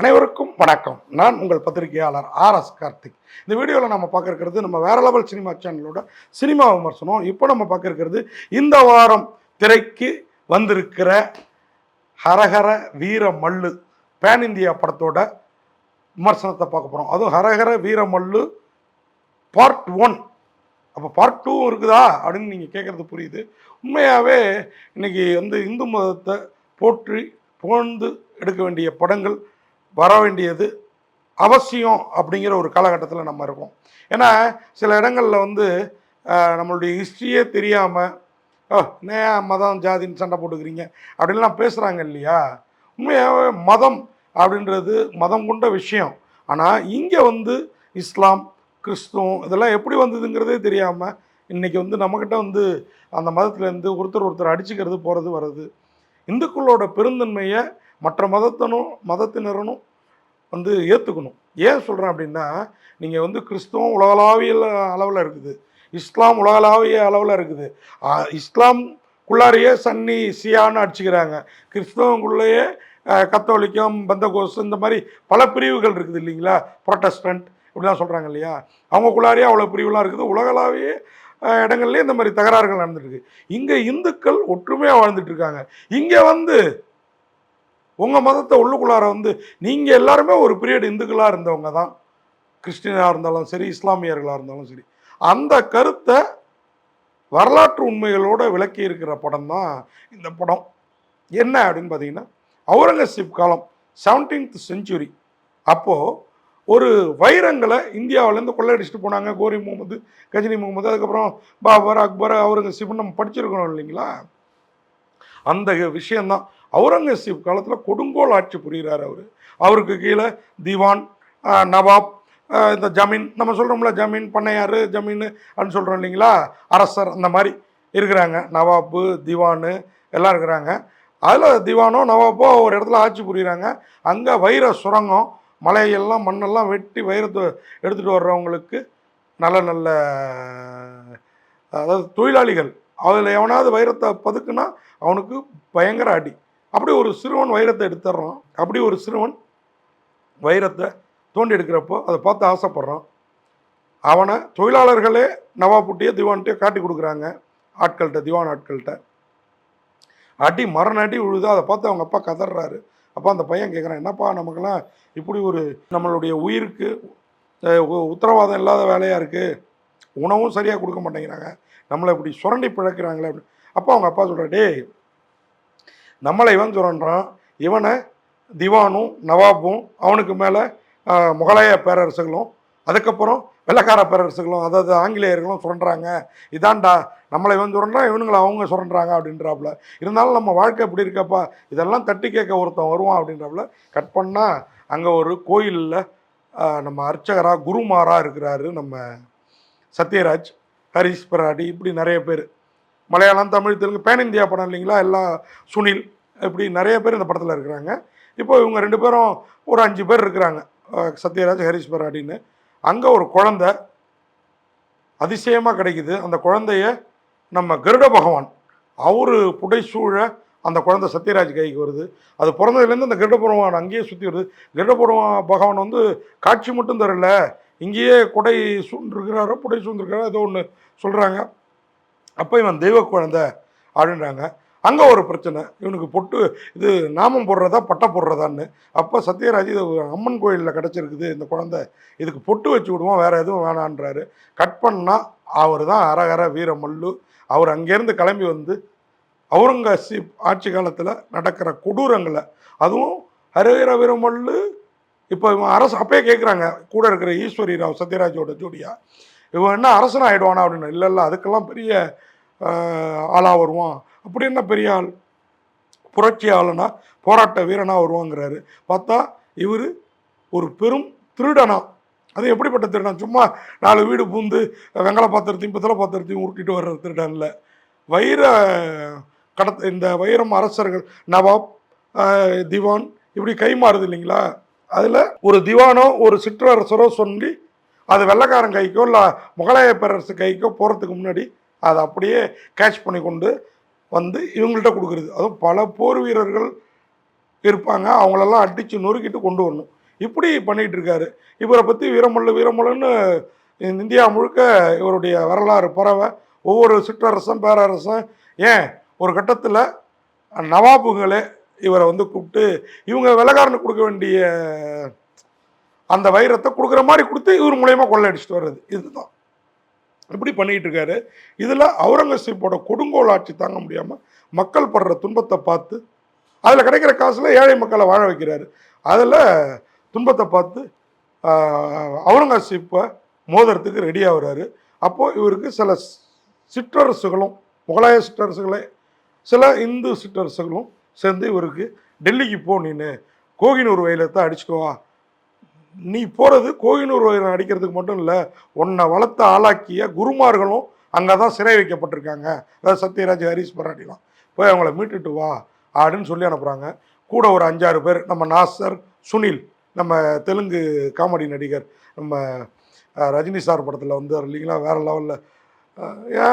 அனைவருக்கும் வணக்கம். நான் உங்கள் பத்திரிகையாளர் ஆர் எஸ் கார்த்திக். இந்த வீடியோவில் நம்ம பார்க்க இருக்கிறது நம்ம வேற லெவல் சினிமா சேனலோட சினிமா விமர்சனம். இப்போ நம்ம பார்க்க இருக்கிறது இந்த வாரம் திரைக்கு வந்திருக்கிற ஹரஹர வீர மல்லு பேன் இந்தியா படத்தோட விமர்சனத்தை பார்க்க போகிறோம் அதுவும் ஹரஹர வீர மல்லு பார்ட் ஒன். அப்போ பார்ட் டூ இருக்குதா அப்படின்னு நீங்கள் கேட்குறது புரியுது. உண்மையாகவே இன்னைக்கு வந்து இந்து மதத்தை போற்றி புகழ்ந்து எடுக்க வேண்டிய படங்கள் வர வேண்டியது அவசியம் அப்படிங்கிற ஒரு காலகட்டத்தில் நம்ம இருக்கோம். ஏன்னா சில இடங்களில் வந்து நம்மளுடைய ஹிஸ்ட்ரியே தெரியாமல் ஓ ஏன் மதம் ஜாதின்னு சண்டை போட்டுக்கிறீங்க? அப்படின்லாம் பேசுகிறாங்க இல்லையா? உண்மையாகவே மதம் அப்படின்றது மதம் கொண்ட விஷயம். ஆனால் இங்கே வந்து இஸ்லாம் கிறிஸ்துவம் இதெல்லாம் எப்படி வந்ததுங்கிறதே தெரியாமல் இன்றைக்கி வந்து நம்மக்கிட்ட வந்து அந்த மதத்துலேருந்து ஒருத்தர் ஒருத்தர் அடிச்சுக்கிறது போகிறது வர்றது. இந்துக்களோட பெருந்தன்மையை மற்ற மதத்தனும் மதத்தினரனும் வந்து ஏற்றுக்கணும் ஏன் சொல்கிறேன் அப்படின்னா நீங்கள் வந்து கிறிஸ்துவம் உலகளாவிய அளவில் இருக்குது. இஸ்லாம் உலகளாவிய அளவில் இருக்குது. இஸ்லாம்குள்ளாரையே சன்னி சியான்னு அடிச்சுக்கிறாங்க. கிறிஸ்தவங்குள்ளேயே கத்தோலிக்கம் பந்தகோஸ் இந்த மாதிரி பல பிரிவுகள் இருக்குது இல்லைங்களா? ப்ரொட்டஸ்டன்ட் இப்படிலாம் சொல்கிறாங்க இல்லையா? அவங்கக்குள்ளாரையே அவ்வளோ பிரிவுலாம் இருக்குது. உலகளாவிய இடங்கள்லேயே இந்த மாதிரி தகராறுகள் நடந்துட்டுருக்கு இங்கே இந்துக்கள் ஒற்றுமையாக வாழ்ந்துட்டுருக்காங்க இங்கே வந்து உங்கள் மதத்தை உள்ளுக்குள்ளார வந்து நீங்கள் எல்லாருமே ஒரு பீரியட் இந்துக்களாக இருந்தவங்க தான். கிறிஸ்டினாக இருந்தாலும் சரி இஸ்லாமியர்களாக இருந்தாலும் சரி. அந்த கருத்தை வரலாற்று உண்மைகளோட விளக்கி இருக்கிற படம் தான் இந்த படம். என்ன அப்படின்னு பார்த்தீங்கன்னா அவுரங்கசீப் காலம் செவன்டீன்த் செஞ்சுரி அப்போது ஒரு வைரங்களை இந்தியாவிலேருந்து கொள்ளையடிச்சிட்டு போனாங்க. கோரி முகமது கஜினி முகமது அதுக்கப்புறம் பாபர் அக்பர் அவுரங்கசீப்னு நம்ம படிச்சிருக்கணும் இல்லைங்களா? அந்த விஷயந்தான் அவுரங்கசீப் காலத்தில் கொடுங்கோல் ஆட்சி புரிகிறார் அவர். அவருக்கு கீழே திவான் நவாப் இந்த ஜமீன் நம்ம சொல்கிறோம்ல ஜமீன் பண்ணையார் ஜமீன் அப்படின்னு சொல்கிறோம் இல்லைங்களா? அரசர் அந்த மாதிரி இருக்கிறாங்க. நவாப்பு திவானு எல்லாம் இருக்கிறாங்க. அதில் திவானோ நவாப்போ ஒரு இடத்துல ஆட்சி புரிகிறாங்க அங்கே வைர சுரங்கம் மலையெல்லாம் மண்ணெல்லாம் வெட்டி வைரத்தை எடுத்துகிட்டு வர்றவங்களுக்கு நல்ல நல்ல அதாவது தொழிலாளிகள். அதில் எவனாவது வைரத்தை பதுக்குனா அவனுக்கு பயங்கர அடி. அப்படி ஒரு சிறுவன் வைரத்தை எடுத்துடுறான். அப்படி ஒரு சிறுவன் வைரத்தை தோண்டி எடுக்கிறப்போ அதை பார்த்து ஆசைப்பட்றான். அவனை தொழிலாளர்களே நவாப்புட்டியே திவான்கிட்டயோ காட்டி கொடுக்குறாங்க. ஆட்கள்கிட்ட திவான் ஆட்கள்கிட்ட. அடி மரண அடி விழுது அதை பார்த்து அவங்க அப்பா கதறாரு. அப்போ அந்த பையன் கேட்குறான் என்னப்பா நமக்கெல்லாம் இப்படி ஒரு நம்மளுடைய உயிருக்கு உத்தரவாதம் இல்லாத வேலையாக இருக்குது உணவும் சரியாக கொடுக்க மாட்டேங்கிறாங்க. நம்மளை இப்படி சுரண்டி பிழைக்கிறாங்களே அப்படி. அப்போ அவங்க அப்பா சொல்கிறார் டேய் நம்மளை இவன் சுரண்டான் இவனை திவானும் நவாபும் அவனுக்கு மேலே முகலாய பேரரசுகளும் அதுக்கப்புறம் வெள்ளக்கார பேரரசுகளும் அதாவது ஆங்கிலேயர்களும் சுரண்டுறாங்க இதான்டா நம்மளை இவன் சுரண்டான் இவனுங்களை அவங்க சுரண்டுறாங்க அப்படின்றாப்புல. இருந்தாலும் நம்ம வாழ்க்கை இப்படி இருக்கப்பா? இதெல்லாம் தட்டி கேட்க ஒருத்தன் வருவான் அப்படின்றாப்புல. கட் பண்ணால் அங்கே ஒரு கோயிலில் நம்ம அர்ச்சகராக குருமாராக இருக்கிறாரு நம்ம சத்யராஜ் ஹரிஷ் பராடி இப்படி நிறைய பேர். மலையாளம் தமிழ் தெலுங்கு பேன் இந்தியா படம் இல்லைங்களா? எல்லாம் சுனில் இப்படி நிறைய பேர் இந்த படத்தில் இருக்கிறாங்க. இப்போ இவங்க ரெண்டு பேரும் ஒரு அஞ்சு பேர் இருக்கிறாங்க. சத்யராஜ் ஹரிஷ் பராடின்னு அங்கே ஒரு குழந்த அதிசயமாக கிடைக்குது. அந்த குழந்தைய நம்ம கருட பகவான் அவர் புடைசூழ அந்த குழந்தை சத்யராஜ் கைக்கு வருது. அது பிறந்ததுலேருந்து அந்த கருட பகவான் அங்கேயே சுற்றி வருது. கருட பகவான் பகவான் வந்து காட்சி மட்டும் தரல. இங்கேயே குடை சூழ்ந்துருக்கிறாரோ புடை சூழ்ந்துருக்கிறாரோ ஏதோ ஒன்று சொல்கிறாங்க அப்போ இவன் தெய்வ குழந்தை அப்படின்றாங்க. அங்கே ஒரு பிரச்சனை. இவனுக்கு பொட்டு இது நாமம் போடுறதா பட்டை போடுறதான்னு. அப்போ சத்யராஜ் இது அம்மன் கோயிலில் கிடச்சிருக்குது இந்த குழந்தை. இதுக்கு பொட்டு வச்சு விடுவோம் வேறு எதுவும் வேணான்றாரு. கட் பண்ணால் அவர் தான் அரகர வீரமல்லு. அவர் அங்கேருந்து கிளம்பி வந்து அவுரங்கசீப் ஆட்சி காலத்தில் நடக்கிற கொடூரங்களை அதுவும் ஹரஹர வீரமல்லு. இப்போ இவன் அரசு அப்பயே கேட்குறாங்க கூட இருக்கிற ஈஸ்வரி ராவ் சத்யராஜோட ஜோடியா. இவன் என்ன அரசன் ஆகிடுவானா அப்படின்னு. இல்லை இல்லை அதுக்கெல்லாம் பெரிய ஆளாக வருவான். அப்படி என்ன பெரிய ஆள்? புரட்சி ஆளுனா போராட்ட வீரனா வருவாங்கிறாரு. பார்த்தா இவர் ஒரு பெரும் திருடனா. அது எப்படிப்பட்ட திருடன்? சும்மா நாலு வீடு பூந்து வெங்கல பாத்திரத்தையும் பித்தளை பாத்திரத்தையும் உருட்டிட்டு வர்ற திருடன் இல்லை. வைர கடத்த இந்த வைரம் அரசர்கள் நவாப் திவான் இப்படி கை மாறுது இல்லைங்களா? அதில் ஒரு திவானோ ஒரு சிற்றரசரோ சொல்லி அது வெள்ளைக்காரன் கைக்கோ இல்லை முகலாய பேரரசு கைக்கோ போகிறதுக்கு முன்னாடி அதை அப்படியே கேட்ச் பண்ணி கொண்டு வந்து இவங்கள்ட்ட கொடுக்குறது. அதுவும் பல போர் வீரர்கள் இருப்பாங்க. அவங்களெல்லாம் அடித்து நொறுக்கிட்டு கொண்டு வரணும். இப்படி பண்ணிகிட்டு இருக்காரு. இவரை பற்றி வீரமல்லு வீரமல்லன்னு இந்தியா முழுக்க இவருடைய வரலாறு பறவை ஒவ்வொரு சிற்றரசன் பேரரசன் ஏன் ஒரு கட்டத்தில் நவாபுகளே இவரை வந்து கூப்பிட்டு இவங்க வெள்ளக்காரனுக்கு கொடுக்க வேண்டிய அந்த வைரத்தை கொடுக்குற மாதிரி கொடுத்து இவர் மூலயமா கொள்ளையடிச்சிட்டு வர்றது. இதுதான். இப்படி பண்ணிகிட்டு இருக்காரு இதில் அவுரங்கசீப்போட கொடுங்கோல் ஆட்சி தாங்க முடியாமல் மக்கள் படுற துன்பத்தை பார்த்து அதில் கிடைக்கிற காசில் ஏழை மக்களை வாழ வைக்கிறாரு. அதில் துன்பத்தை பார்த்து அவுரங்கசீப்பை மோதுறதுக்கு ரெடி ஆகுறாரு. அப்போது இவருக்கு சில சிற்றரசுகளும் முகலாய சிற்றரசுகளே சில இந்து சிற்றரசுகளும் சேர்ந்து இவருக்கு டெல்லிக்கு போ நீனு கோகினூர் வயலத்தை அடிச்சுக்குவா நீ போகிறது கோகினூர் வயலை அடிக்கிறதுக்கு மட்டும் இல்லை உன்னை வளர்த்த ஆளாக்கிய குருமார்களும் அங்கே தான் சிறை வைக்கப்பட்டிருக்காங்க. அதாவது சத்யராஜ் ஹரிஸ் பராட்டிலாம். போய் அவங்கள மீட்டுட்டு வா அப்படின்னு சொல்லி அனுப்புகிறாங்க கூட ஒரு அஞ்சாறு பேர் நம்ம நாசர் சுனில் நம்ம தெலுங்கு காமெடி நடிகர் நம்ம ரஜினி சார் படத்தில் வந்தார் இல்லைங்களா? வேறு லெவலில் ஏ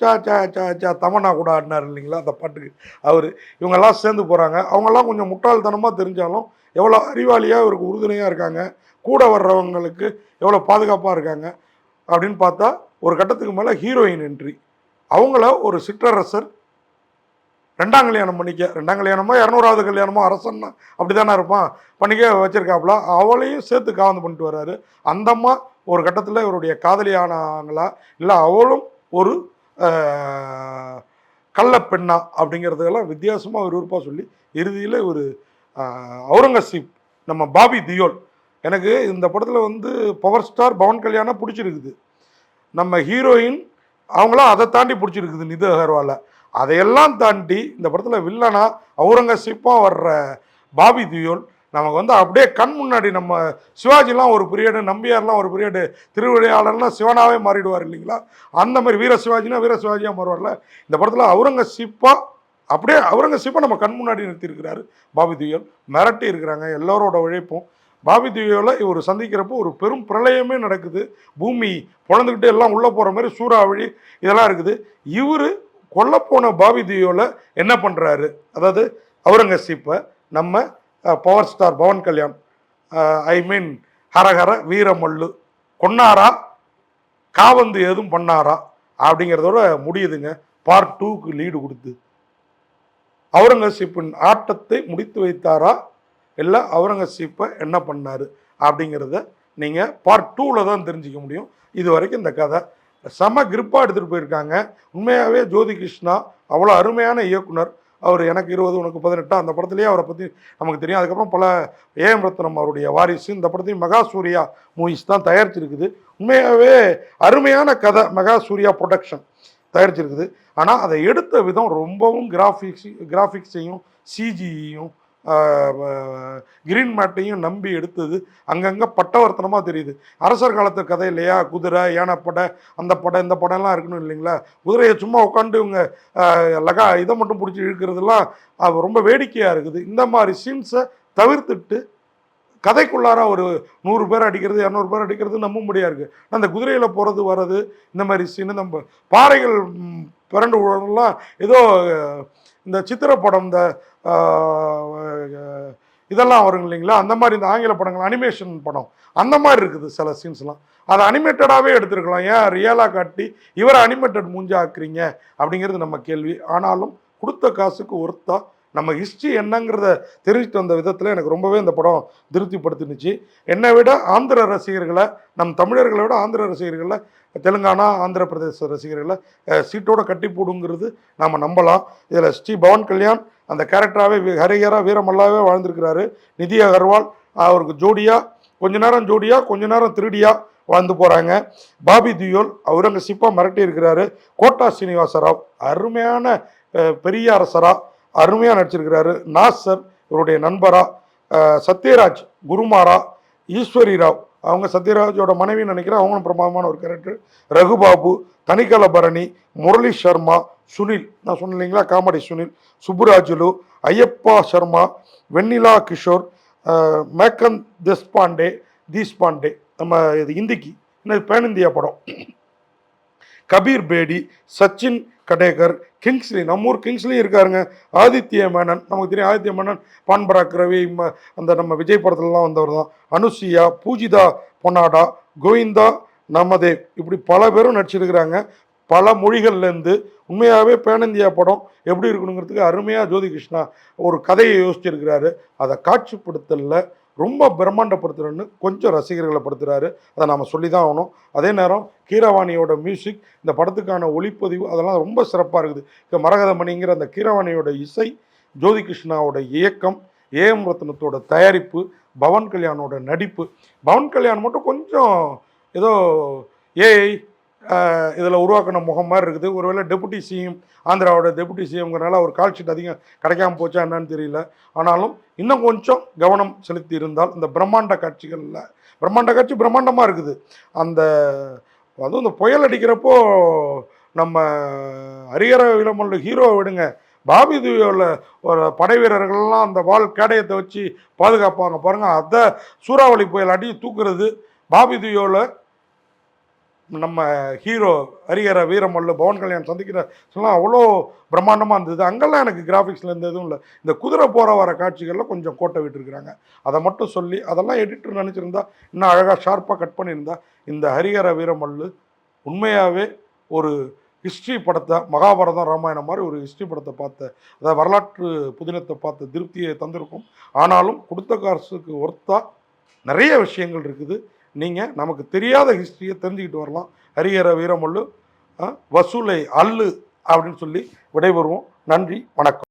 சா சா சா சா தமன்னா கூட ஆடினார் இல்லைங்களா? அந்த பாட்டுக்கு. அவர் இவங்கெல்லாம் சேர்ந்து போகிறாங்க அவங்கெல்லாம் கொஞ்சம் முட்டாள்தனமாக தெரிஞ்சாலும் எவ்வளோ அறிவாளியாக இவருக்கு உறுதுணையாக இருக்காங்க. கூட வர்றவங்களுக்கு எவ்வளோ பாதுகாப்பாக இருக்காங்க அப்படின்னு பார்த்தா ஒரு கட்டத்துக்கு மேலே ஹீரோயின் என்ட்ரி அவங்கள ஒரு சிற்றரசர் ரெண்டாம் கல்யாணம் பண்ணிக்க ரெண்டாம் கல்யாணமோ இரநூறாவது கல்யாணமோ அரசன்னா அப்படி தானே இருப்பான்? பண்ணிக்க வச்சுருக்காப்புல. அவளையும் சேர்த்து காவந்து பண்ணிட்டு வர்றாரு. அந்தம்மா ஒரு கட்டத்தில் இவருடைய காதலியானாங்களா? இல்லை அவளும் ஒரு ஆஹ், கள்ளப்பெண்ணா அப்படிங்கிறதெல்லாம் வித்தியாசமாக விறுவிறுப்பாக சொல்லி இறுதியில் ஒரு அவுரங்கசீப் நம்ம பாபி தியோல் எனக்கு இந்த படத்தில் வந்து பவர் ஸ்டார் பவன் கல்யாணம் பிடிச்சிருக்குது. நம்ம ஹீரோயின் அவங்களாம் அதை தாண்டி பிடிச்சிருக்குது நிது அகர்வாலை. அதையெல்லாம் தாண்டி இந்த படத்தில் வில்லனா அவுரங்கசீப்பாக வர்ற பாபி தியோல் நமக்கு வந்து அப்படியே கண் முன்னாடி நம்ம சிவாஜிலாம் ஒரு பீரியடு நம்பியார்லாம் ஒரு பீரியடு திருவிழையாளர்லாம் சிவனாகவே மாறிடுவார் இல்லைங்களா? அந்த மாதிரி வீர சிவாஜினா வீர சிவாஜியாக மாறுவார்ல. இந்த படத்தில் அவுரங்கசீப்பாக அப்படியே அவுரங்கசீப்பை நம்ம கண் முன்னாடி நிறுத்தியிருக்கிறாரு பாபி துயல். மிரட்டி இருக்கிறாங்க எல்லோரோட உழைப்பும். பாபி துயோவில் இவர் சந்திக்கிறப்போ ஒரு பெரும் பிரளயமே நடக்குது. பூமி பொழந்துக்கிட்டு எல்லாம் உள்ளே போகிற மாதிரி சூறாவளி இதெல்லாம் இருக்குது. இவர் கொல்லப்போன பாபி துயோவில் என்ன பண்ணுறாரு அதாவது அவுரங்கசீப்பை நம்ம power star Pawan Kalyan. I mean Hara Hara Veeramallu. கொன்னாரா? காவந்து எதுவும் பண்ணாரா? அப்படிங்கிறதோட முடியுதுங்க. பார்ட் டூக்கு லீடு கொடுத்து. அவுரங்கசீப்பின் ஆட்டத்தை முடித்து வைத்தாரா? இல்லை அவுரங்கசீப்பை என்ன பண்ணார்? அப்படிங்கிறத நீங்கள் பார்ட் டூவில் தான் தெரிஞ்சுக்க முடியும். இது வரைக்கும் இந்த கதை. செம கிரிப்பாக எடுத்துகிட்டு போயிருக்காங்க. உண்மையாகவே ஜோதி கிருஷ்ணா அவ்வளோ அருமையான இயக்குனர். அவர் எனக்கு இருபது உனக்கு பதினெட்டு? அந்த படத்துலேயே அவரை பற்றி நமக்கு தெரியும். அதுக்கப்புறம் பல ஏஎம் ரத்னம் அவருடைய வாரிசு இந்த படத்தையும் மெகா சூர்யா மூவிஸ் தான் தயாரிச்சிருக்குது. உண்மையாகவே அருமையான கதை மெகா சூர்யா ப்ரொடக்ஷன் தயாரிச்சிருக்குது. ஆனால் அதை எடுத்த விதம் ரொம்பவும் கிராஃபிக்ஸ் கிராஃபிக்ஸையும் சிஜியையும் கிரீன் மேட்டையும் நம்பி எடுத்தது. அங்கங்கே பட்டவர்த்தனமாக தெரியுது. அரசர் காலத்து கதை இல்லையா? குதிரை யானைப்படை அந்த படம் இந்த படம்லாம் இருக்கணும் இல்லைங்களா? குதிரையை சும்மா உட்காந்து இவங்க லகா இதை மட்டும் பிடிச்சி இழுக்கிறதுலாம் அது ரொம்ப வேடிக்கையாக இருக்குது. இந்த மாதிரி சீன்ஸை தவிர்த்துட்டு கதைக்குள்ளார ஒரு நூறு பேர் அடிக்கிறது இரநூறு பேர் அடிக்கிறது நம்ப முடியாது அந்த குதிரையில் போகிறது வர்றது இந்த மாதிரி சீனு நம்ம பாறைகள் பிறண்டு விடுறதெல்லாம் ஏதோ இந்த சித்திரப்படம் இந்த இதெல்லாம் வரும் இல்லைங்களா? அந்த மாதிரி இந்த ஆங்கில படங்கள் அனிமேஷன் படம் அந்த மாதிரி இருக்குது சில சீன்ஸ்லாம் அதை அனிமேட்டடாகவே எடுத்துருக்கலாம். ஏன் ரியலாக காட்டி இவரை அனிமேட்டட் மூஞ்சா ஆக்குறீங்க அப்படிங்கிறது நம்ம கேள்வி. ஆனாலும் கொடுத்த காசுக்கு ஒருத்தா நம்ம ஹிஸ்ட்ரி என்னங்கிறத தெரிவித்து வந்த விதத்தில் எனக்கு ரொம்பவே இந்த படம் திருப்திப்படுத்தினுச்சு. என்னை விட ஆந்திர ரசிகர்களை நம் தமிழர்களை விட ஆந்திர ரசிகர்களை தெலுங்கானா ஆந்திர பிரதேச ரசிகர்களை சீட்டோட கட்டி போடுங்கிறது நாம் நம்பலாம். இதில் ஸ்ரீ பவன் கல்யாண் அந்த கேரக்டராகவே ஹரிஹரா வீரமல்லாவே வாழ்ந்திருக்கிறாரு. நிதி அகர்வால் அவருக்கு ஜோடியாக கொஞ்ச நேரம் ஜோடியா கொஞ்ச நேரம் திருடியா வாழ்ந்து போகிறாங்க பாபி தியோல் அவுரங்கசீப்பாக மிரட்டி இருக்கிறாரு கோட்டா சீனிவாசராவ் அருமையான பெரிய அரசராக அருமையாக நடிச்சிருக்கிறாரு. நாசர் இவருடைய நண்பரா சத்யராஜ் குருமாரா ஈஸ்வரி ராவ். அவங்க சத்யராஜோட மனைவின்னு நினைக்கிறேன் அவங்களும் பிரமாதமான ஒரு கேரக்டர் ரகுபாபு தனிக்கல பரணி முரளி சர்மா சுனில். நான் சொன்னேன் இல்லைங்களா காமெடி சுனில் சுப்புராஜுலு ஐயப்பா சர்மா வெண்ணிலா கிஷோர் மேக்கன் தெஸ்பாண்டே தீஸ்பாண்டே நம்ம இது இந்திக்கு இன்னும் பேன் இந்தியா படம். கபீர் பேடி சச்சின் கடேகர் கிங்ஸ்லி நம்ம ஊர் கிங்ஸ்லியும் இருக்காருங்க. ஆதித்ய மேனன் நமக்கு தெரியும் ஆதித்ய மேனன் பான்பராக் ரவி அந்த நம்ம விஜய் படத்துலலாம் வந்தவர் தான் அனுசியா பூஜிதா பொன்னாடா கோவிந்தா நமதேவ் இப்படி பல பேரும் நடிச்சிருக்கிறாங்க. பல மொழிகள்லேருந்து உண்மையாகவே பேன் இந்தியா படம் எப்படி இருக்கணுங்கிறதுக்கு அருமையாக ஜோதி கிருஷ்ணா ஒரு கதையை யோசிச்சிருக்கிறாரு. அதை காட்சிப்படுத்தலில் ரொம்ப பிரம்மாண்டப்படுத்துறன்னு கொஞ்சம் ரசிகர்களை படுத்துறாரு. அதை நாம் சொல்லி தான் ஆகணும். அதே நேரம் கீரவாணியோட மியூசிக் இந்த படத்துக்கான ஒளிப்பதிவு அதெல்லாம் ரொம்ப சிறப்பாக இருக்குது. இப்போ மரகதமணிங்கிற அந்த கீரவாணியோட இசை ஜோதி கிருஷ்ணாவோட இயக்கம் ஏஎம் ரத்னத்தோட தயாரிப்பு பவன் கல்யாணோட நடிப்பு. பவன் கல்யாண் மட்டும் கொஞ்சம் ஏதோ ஏஐ இதில் உருவாக்கின முகம் மாதிரி இருக்குது. ஒருவேளை டெபுட்டி சிஎம் ஆந்திராவோட டெபுட்டி சிஎம்ங்கிறனால அவர் கால் ஷீட் அதிகம் கிடைக்காம போச்சா என்னன்னு தெரியல. ஆனாலும் இன்னும் கொஞ்சம் கவனம் செலுத்தி இருந்தால் இந்த பிரம்மாண்ட காட்சிகளில் பிரம்மாண்ட காட்சி பிரம்மாண்டமாக இருக்குது. அந்த அதுவும் இந்த புயல் அடிக்கிறப்போ நம்ம ஹரிஹர விலமல்ல ஹீரோவை விடுங்க. பாபி துயோவில் ஒரு படை வீரர்கள்லாம் அந்த வால் கேடயத்தை வச்சு பாதுகாப்பாங்க பாருங்கள் அதை சூறாவளி புயல் அடி தூக்குறது பாபி துயோவில் நம்ம ஹீரோ ஹரிஹர வீரமல்லு பவன் கல்யாண் சந்திக்கிற சொல்லலாம் அவ்வளோ பிரம்மாண்டமாக இருந்தது. அங்கெல்லாம் எனக்கு கிராஃபிக்ஸில் எந்த எதுவும் இல்லை. இந்த குதிரை போகிற வர காட்சிகளில் கொஞ்சம் கோட்டை விட்டுருக்குறாங்க. அதை மட்டும் சொல்லி அதெல்லாம் எடிட்டர் நினச்சிருந்தா இன்னும் அழகாக ஷார்ப்பாக கட் பண்ணியிருந்தா இந்த ஹரிஹர வீரமல்லு உண்மையாகவே ஒரு ஹிஸ்ட்ரி படத்தை மகாபாரதம் ராமாயணம் மாதிரி ஒரு ஹிஸ்ட்ரி படத்தை பார்த்த அதாவது வரலாற்று புதினத்தை பார்த்த திருப்தியை தந்திருக்கும். ஆனாலும் கொடுத்த காசுக்கு ஒர்த்தாக நிறைய விஷயங்கள் இருக்குது. நீங்கள் நமக்கு தெரியாத ஹிஸ்ட்ரியை தெரிஞ்சுக்கிட்டு வரலாம். ஹரிஹர வீரமல்லு வசூலை அல்லு அப்படின்னு சொல்லி விடைபெறுவோம். நன்றி வணக்கம்.